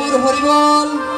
Gour হরিবল।